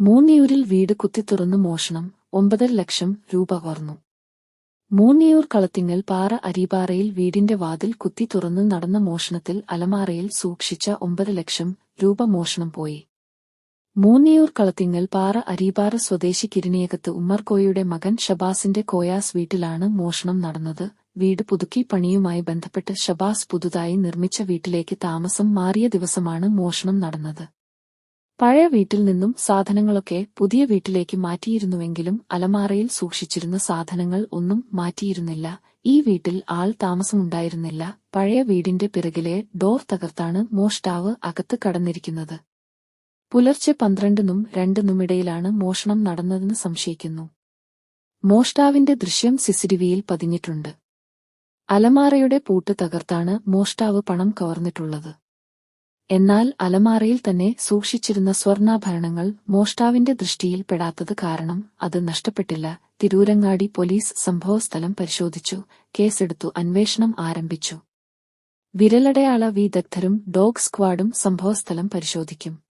മൂന്നിയൂരിൽ വീട് കുത്തിത്തുറന്ന് മോഷണം ഒമ്പതര ലക്ഷം രൂപ കവർന്നു. മൂന്നിയൂർ കളത്തിങ്ങൽ പാറ അരിപാറയിൽ വീടിന്റെ വാതിൽ കുത്തി തുറന്ന് നടന്ന മോഷണത്തിൽ അലമാറയിൽ സൂക്ഷിച്ച ഒമ്പത് ലക്ഷം രൂപ മോഷണം പോയി. മൂന്നിയൂർ കളത്തിങ്ങൽ പാറ അരിപാറ സ്വദേശി കിരിണിയകത്ത് ഉമ്മർകോയയുടെ മകൻ ഷബാസിന്റെ കോയാസ് വീട്ടിലാണ് മോഷണം നടന്നത്. വീട് പുതുക്കി പണിയുമായി ബന്ധപ്പെട്ട് ഷബാസ് പുതുതായി നിർമ്മിച്ച വീട്ടിലേക്ക് താമസം മാറിയ ദിവസമാണ് മോഷണം നടന്നത്. പഴയ വീട്ടിൽ നിന്നും സാധനങ്ങളൊക്കെ പുതിയ വീട്ടിലേക്ക് മാറ്റിയിരുന്നുവെങ്കിലും അലമാറയിൽ സൂക്ഷിച്ചിരുന്ന സാധനങ്ങൾ ഒന്നും മാറ്റിയിരുന്നില്ല. ഈ വീട്ടിൽ ആൾ താമസമുണ്ടായിരുന്നില്ല. പഴയ വീടിന്റെ പിറകിലെ ഡോർ തകർത്താണ് മോഷ്ടാവ് അകത്ത് കടന്നിരിക്കുന്നത്. പുലർച്ചെ പന്ത്രണ്ടിനും രണ്ടിനുമിടയിലാണ് മോഷണം നടന്നതെന്ന് സംശയിക്കുന്നു. മോഷ്ടാവിന്റെ ദൃശ്യം സിസിടിവിയിൽ പതിഞ്ഞിട്ടുണ്ട്. അലമാറയുടെ പൂട്ട് തകർത്താണ് മോഷ്ടാവ് പണം കവർന്നിട്ടുള്ളത്. എന്നാൽ അലമാറയിൽ തന്നെ സൂക്ഷിച്ചിരുന്ന സ്വർണാഭരണങ്ങൾ മോഷ്ടാവിന്റെ ദൃഷ്ടിയിൽ പെടാത്തത് കാരണം അത് നഷ്ടപ്പെട്ടില്ല. തിരൂരങ്ങാടി പോലീസ് സംഭവസ്ഥലം പരിശോധിച്ചു. കേസെടുത്തു. അന്വേഷണം ആരംഭിച്ചു. വിരലടയാള വിദഗ്ധരും ഡോഗ് സ്ക്വാഡും സംഭവസ്ഥലം പരിശോധിക്കും.